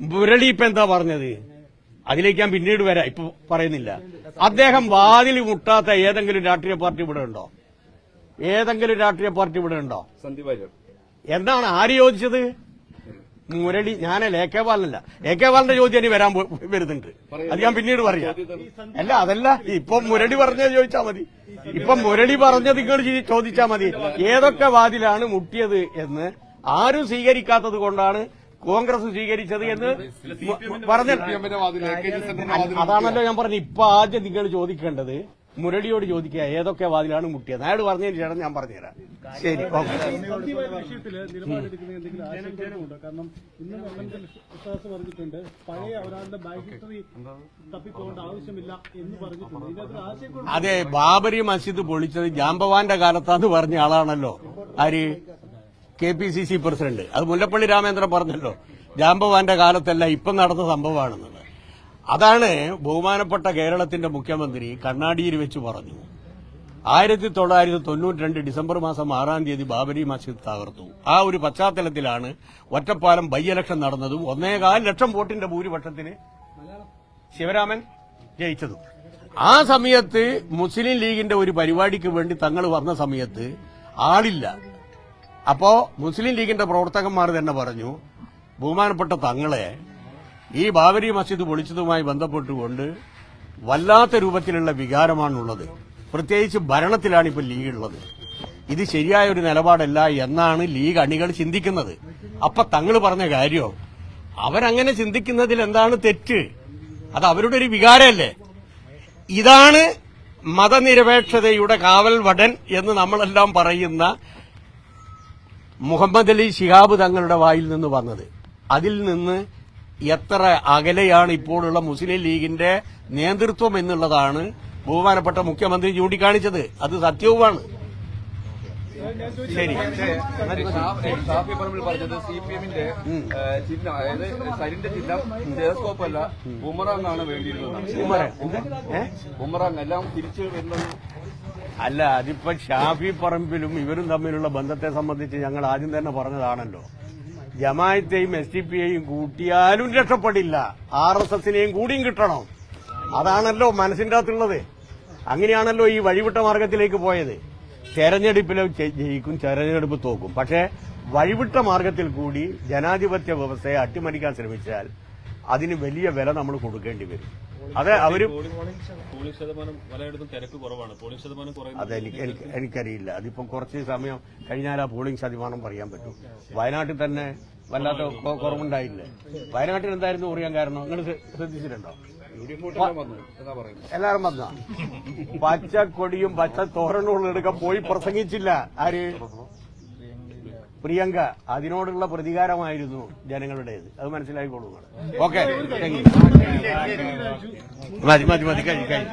മുരളി ഇപ്പൊ എന്താ പറഞ്ഞത്? അതിലേക്ക് ഞാൻ പിന്നീട് വരാം. ഇപ്പൊ പറയുന്നില്ല. അദ്ദേഹം വാതിൽ മുട്ടാത്ത ഏതെങ്കിലും രാഷ്ട്രീയ പാർട്ടി ഇവിടെ ഉണ്ടോ? ഏതെങ്കിലും രാഷ്ട്രീയ പാർട്ടി ഇവിടെ ഉണ്ടോ? എന്താണ് ആര് ചോദിച്ചത്? മുരളി. ഞാനല്ല എ കെ ബാലനല്ല. എ കെ ബാലന്റെ ചോദ്യം ഇനി വരാൻ വരുന്നുണ്ട്. അത് ഞാൻ പിന്നീട് പറയാം. അല്ല അതല്ല. ഇപ്പൊ മുരളി പറഞ്ഞത് ചോദിച്ചാ മതി. ഇപ്പൊ മുരളി പറഞ്ഞത് നിങ്ങൾ ചോദിച്ചാ മതി. ഏതൊക്കെ വാതിലാണ് മുട്ടിയത് എന്ന് ആരും സ്വീകരിക്കാത്തത് കൊണ്ടാണ് കോൺഗ്രസ് സ്വീകരിച്ചത് എന്ന് പറഞ്ഞു അതാണല്ലോ ഞാൻ പറഞ്ഞു ഇപ്പൊ ആദ്യം നിങ്ങൾ ചോദിക്കേണ്ടത് മുരളിയോട് ചോദിക്കുക ഏതൊക്കെ വാതിലാണ് മുട്ടിയത്. അയാൾ പറഞ്ഞതിന് ശേഷം ഞാൻ പറഞ്ഞുതരാം. ശരി പറഞ്ഞിട്ടുണ്ട് പഴയ ഒരാളുടെ ഹിസ്റ്ററി ആവശ്യമില്ല എന്ന് പറഞ്ഞിട്ടുണ്ട്. അതെ ബാബരി മസ്ജിദ് പൊളിച്ചത് ജാമ്പവാന്റെ കാലത്താന്ന് പറഞ്ഞ ആളാണല്ലോ. ആര്? K P C C president. അത് മുല്ലപ്പള്ളി രാമേന്ദ്രൻ പറഞ്ഞല്ലോ. ജാംബവാന്റെ കാലത്തല്ല ഇപ്പം നടന്ന സംഭവമാണെന്നുള്ളത് അതാണ് ബഹുമാനപ്പെട്ട കേരളത്തിന്റെ മുഖ്യമന്ത്രി കണ്ണാടിയിൽ വെച്ച് പറഞ്ഞു. ആയിരത്തി തൊള്ളായിരത്തി തൊണ്ണൂറ്റി രണ്ട് ഡിസംബർ മാസം ആറാം തീയതി ബാബരി മസ്ജിദ് തകർത്തു. ആ ഒരു പശ്ചാത്തലത്തിലാണ് ഒറ്റപ്പാലം ബൈ ഇലക്ഷൻ നടന്നതും. ഒന്നേകാൽ ലക്ഷം വോട്ടിന്റെ ഭൂരിപക്ഷത്തിന് ശിവരാമൻ ജയിച്ചതും. ആ സമയത്ത് മുസ്ലിം ലീഗിന്റെ ഒരു പരിപാടിക്ക് വേണ്ടി തങ്ങൾ വന്ന സമയത്ത് ആളില്ല. അപ്പോ മുസ്ലിം ലീഗിന്റെ പ്രവർത്തകന്മാർ തന്നെ പറഞ്ഞു ബഹുമാനപ്പെട്ട തങ്ങളെ ഈ ബാബരി മസ്ജിദ് പൊളിച്ചതുമായി ബന്ധപ്പെട്ടുകൊണ്ട് വല്ലാത്ത രൂപത്തിലുള്ള വികാരമാണുള്ളത്. പ്രത്യേകിച്ച് ഭരണത്തിലാണ് ഇപ്പോൾ ലീഗ് ഉള്ളത് ഇത് ശരിയായ ഒരു നിലപാടല്ല എന്നാണ് ലീഗ് അണികൾ ചിന്തിക്കുന്നത്. അപ്പൊ തങ്ങൾ പറഞ്ഞ കാര്യം അവരങ്ങനെ ചിന്തിക്കുന്നതിൽ എന്താണ് തെറ്റ്? അത് അവരുടെ ഒരു വികാരമല്ലേ? ഇതാണ് മതനിരപേക്ഷതയുടെ കാവൽ വടൻ എന്ന് നമ്മളെല്ലാം പറയുന്ന മുഹമ്മദ് അലി ശിഹാബ് തങ്ങളുടെ വായിൽ നിന്ന് വന്നത്. അതിൽ നിന്ന് എത്ര അകലെയാണ് ഇപ്പോഴുള്ള മുസ്ലിം ലീഗിന്റെ നേതൃത്വം എന്നുള്ളതാണ് ബഹുമാനപ്പെട്ട മുഖ്യമന്ത്രി ചൂണ്ടിക്കാണിച്ചത്. അത് സത്യവുമാണ്. ശരി. ഷാഫി പറമ്പിൽ പറഞ്ഞത് സി പി എമ്മിന്റെ ചിഹ്നം അതായത് സരിന്റെ ചിഹ്നം ടെലസ്കോപ്പ് അല്ല ബുമറാങ്. ആണ് വേണ്ടിയിരുന്നത്? ബുമറാങ് എല്ലാം തിരിച്ചു വരുന്നത് അല്ല അതിപ്പോ ഷാഫി പറമ്പിലും ഇവരും തമ്മിലുള്ള ബന്ധത്തെ സംബന്ധിച്ച് ഞങ്ങൾ ആദ്യം തന്നെ പറഞ്ഞതാണല്ലോ. ജമായത്തെയും എസ് ഡി പി യെയും കൂട്ടിയാലും രക്ഷപ്പെടില്ല. ആർ എസ് എസിനെയും കൂടിയും കിട്ടണം. അതാണല്ലോ മനസ്സിന്റെ അകത്തുള്ളത്. അങ്ങനെയാണല്ലോ ഈ വഴിവിട്ട മാർഗത്തിലേക്ക് പോയത്. തെരഞ്ഞെടുപ്പിൽ ജയിക്കും തെരഞ്ഞെടുപ്പ് തോക്കും. പക്ഷേ വഴിവിട്ട മാർഗത്തിൽ കൂടി ജനാധിപത്യ വ്യവസ്ഥയെ അട്ടിമറിക്കാൻ ശ്രമിച്ചാൽ അതിന് വലിയ വില നമ്മൾ കൊടുക്കേണ്ടി വരും. അതെ അവർ പോളിംഗ് ശതമാനം പലയിടത്തും തിരക്ക് കുറവാണ്. പോളിംഗ് ശതമാനം കുറയുന്നത് അതെനിക്ക് എനിക്ക് എനിക്കറിയില്ല. അതിപ്പം കുറച്ച് സമയം കഴിഞ്ഞാൽ ആ പോളിംഗ് ശതമാനം പറയാൻ പറ്റും. വയനാട്ടിൽ തന്നെ വല്ലാത്ത കുറവുണ്ടായില്ല. വയനാട്ടിൽ എന്തായിരുന്നു അറിയാൻ കാരണം? നിങ്ങൾ ശ്രദ്ധിച്ചിട്ടുണ്ടോ? എല്ലാരും വന്ന? പച്ച തോരണുകളും എടുക്കാൻ പോയി പ്രസംഗിച്ചില്ല. ആര്? പ്രിയങ്ക അതിനോടുള്ള പ്രതികാരമായിരുന്നു ജനങ്ങളുടേത്. അത് മനസ്സിലായിക്കോളൂ ഓക്കെ. മതി മതി മതി. കഴി കഴി.